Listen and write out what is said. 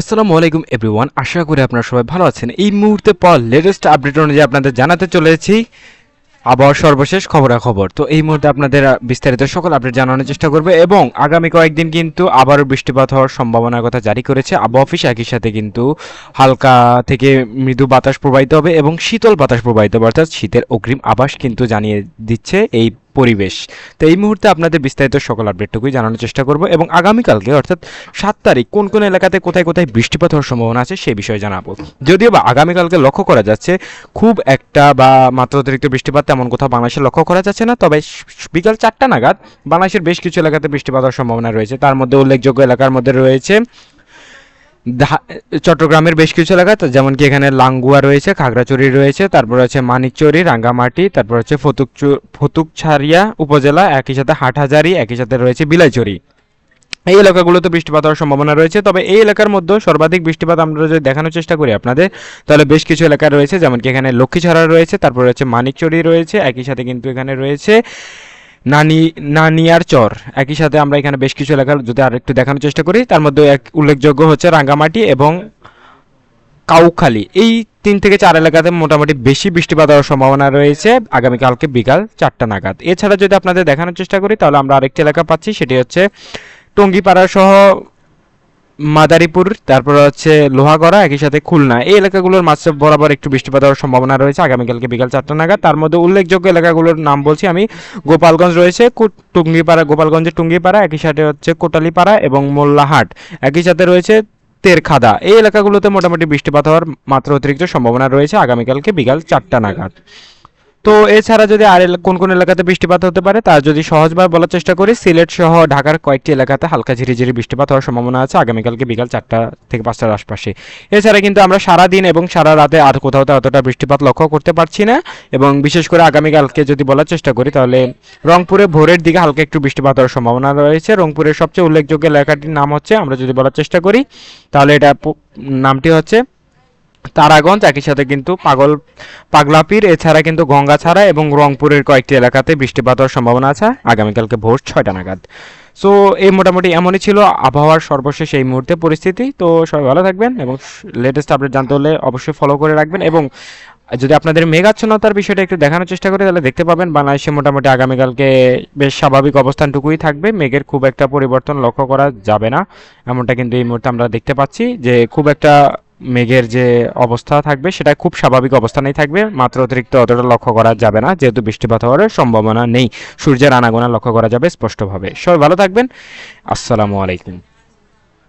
আসসালামু আলাইকুম এভরিওয়ান আশা করি আপনারা সবাই ভালো আছেন। এই মুহূর্তে পর লেটেস্ট আপডেট অনুযায়ী আপনাদের জানাতে চলেছি আবার সর্বশেষ খবরাখবর। তো এই মুহূর্তে আপনাদের বিস্তারিত সকল আপডেট জানানোর চেষ্টা করবে এবং আগামী কয়েকদিন কিন্তু আবারও বৃষ্টিপাত হওয়ার সম্ভাবনার কথা জারি করেছে। আবহাওয়া অফিস একই সাথে কিন্তু হালকা থেকে মৃদু বাতাস প্রবাহিত হবে এবং শীতল বাতাস প্রবাহিত হবে। অর্থাৎ শীতের অগ্রিম আভাস কিন্তু জানিয়ে দিচ্ছে এই পরিবেশ। তো এই মুহূর্তে আপনাদের বিস্তারিত সকল আপডেটটুকুই জানানোর চেষ্টা করব এবং আগামীকালকে, অর্থাৎ সাত তারিখ, কোন কোন এলাকাতে কোথায় কোথায় বৃষ্টিপাত হওয়ার সম্ভাবনা আছে সেই বিষয়ে জানাব। যদিও বা আগামীকালকে লক্ষ্য করা যাচ্ছে, খুব একটা বা মাত্র অতিরিক্ত বৃষ্টিপাত তেমন কোথাও বাংলাদেশে লক্ষ্য করা যাচ্ছে না, তবে বিকাল চারটা নাগাদ বাংলাদেশের বেশ কিছু এলাকাতে বৃষ্টিপাত হওয়ার সম্ভাবনা রয়েছে। তার মধ্যে উল্লেখযোগ্য এলাকার মধ্যে রয়েছে চট্টগ্রামের বেশ কিছু এলাকা যেমন কি এখানে লাঙ্গুয়া রয়েছে, খাগড়াছড়ি রয়েছে, তারপর হচ্ছে মানিকচুরি, রাঙ্গামাটি, তারপর হচ্ছে ফতুকচু ফতুকছাড়িয়া উপজেলা, একই সাথে হাটহাজারি, একই সাথে রয়েছে বিলাইচুরি। এই এলাকাগুলোতে বৃষ্টিপাত হওয়ার সম্ভাবনা রয়েছে, তবে এই এলাকার মধ্যে সর্বাধিক বৃষ্টিপাত আমরা যদি দেখানোর চেষ্টা করি আপনাদের, তাহলে বেশ কিছু এলাকা রয়েছে, যেমন কি এখানে লক্ষ্মীছড়া রয়েছে, তারপর রয়েছে মানিকচুরি রয়েছে, একই সাথে কিন্তু এখানে রয়েছে নানি নানিয়ার চর। একই সাথে আমরা এখানে বেশ কিছু এলাকা যদি আর একটু দেখানোর চেষ্টা করি, তার মধ্যে এক উল্লেখযোগ্য হচ্ছে রাঙ্গামাটি এবং কাউখালী। এই তিন থেকে চার এলাকাতে মোটামুটি বেশি বৃষ্টিপাত হওয়ার সম্ভাবনা রয়েছে আগামীকালকে বিকাল চারটা নাগাদ। এছাড়া যদি আপনাদের দেখানোর চেষ্টা করি, তাহলে আমরা আরেকটি এলাকা পাচ্ছি, সেটি হচ্ছে টঙ্গিপাড়া সহ মাদারীপুর, তারপর হচ্ছে লোহাগড়া, একই সাথে খুলনা। এই এলাকাগুলোর মাঝে বরাবর একটু বৃষ্টিপাত হওয়ার সম্ভাবনা রয়েছে। আগামীকালকে বিকাল চারটা নাগাদ। তার মধ্যে উল্লেখযোগ্য এলাকাগুলোর নাম বলছি আমি। গোপালগঞ্জ রয়েছে টুঙ্গিপাড়া, গোপালগঞ্জের টুঙ্গিপাড়া, একই সাথে হচ্ছে কোটালিপাড়া এবং মোল্লাহাট। একই সাথে রয়েছে তেরখাদা। এই এলাকাগুলোতে মোটামুটি বৃষ্টিপাত হওয়ার মাত্র অতিরিক্ত সম্ভাবনা রয়েছে। আগামীকালকে বিকাল চারটা নাগাদ। তো এছাড়া যদি আর কোন কোন এলাকাতে বৃষ্টিপাত হতে পারে, তা যদি সহজভাবে বলার চেষ্টা করি, সিলেট সহ ঢাকার কয়েকটি এলাকাতে হালকা ঝিরিঝিরি বৃষ্টিপাত হওয়ার সম্ভাবনা আছে আগামীকালকে বিকাল চারটা থেকে পাঁচটার আশপাশে। এছাড়া কিন্তু আমরা সারা দিন এবং সারা রাতে আর কোথাও অতটা বৃষ্টিপাত লক্ষ্য করতে পারছি না এবং বিশেষ করে আগামীকালকে যদি বলার চেষ্টা করি, তাহলে রংপুরে ভোরের দিকে হালকা একটু বৃষ্টিপাত হওয়ার সম্ভাবনা রয়েছে। রংপুরের সবচেয়ে উল্লেখযোগ্য এলাকাটির নাম হচ্ছে, আমরা যদি বলার চেষ্টা করি, তাহলে এটা নামটি হচ্ছে তারাগঞ্জ, একই সাথে কিন্তু পাগল, পাগলাপির, এছাড়া কিন্তু গঙ্গাছড়া এবং রংপুরের কয়েকটি এলাকাতে বৃষ্টিপাত হওয়ার সম্ভাবনা আছে। আগামীকালকে ভোর ছয়টা নাগাদ। সো এই মোটামুটি এমনই ছিল আবহাওয়ার সর্বশেষ এই মুহূর্তে পরিস্থিতি। তো সবাই ভালো থাকবেন এবং লেটেস্ট আপডেট জানতে হলে অবশ্যই ফলো করে রাখবেন এবং যদি আপনাদের মেঘাচ্ছন্নতার বিষয়টা একটু দেখানোর চেষ্টা করি, তাহলে দেখতে পাবেন বাংলাদেশে মোটামুটি আগামীকালকে বেশ স্বাভাবিক অবস্থানটুকুই থাকবে। মেঘের খুব একটা পরিবর্তন লক্ষ্য করা যাবে না। এমনটা কিন্তু এই মুহূর্তে আমরা দেখতে পাচ্ছি যে খুব একটা মেঘের যে অবস্থা থাকবে, সেটা খুব স্বাভাবিক অবস্থানেই থাকবে। মাত্র অতিরিক্ত অতটা লক্ষ্য করা যাবে না, যেহেতু বৃষ্টিপাত হওয়ার সম্ভাবনা নেই। সূর্যের আনাগোনা লক্ষ্য করা যাবে স্পষ্টভাবে। সবাই ভালো থাকবেন। আসসালামু আলাইকুম।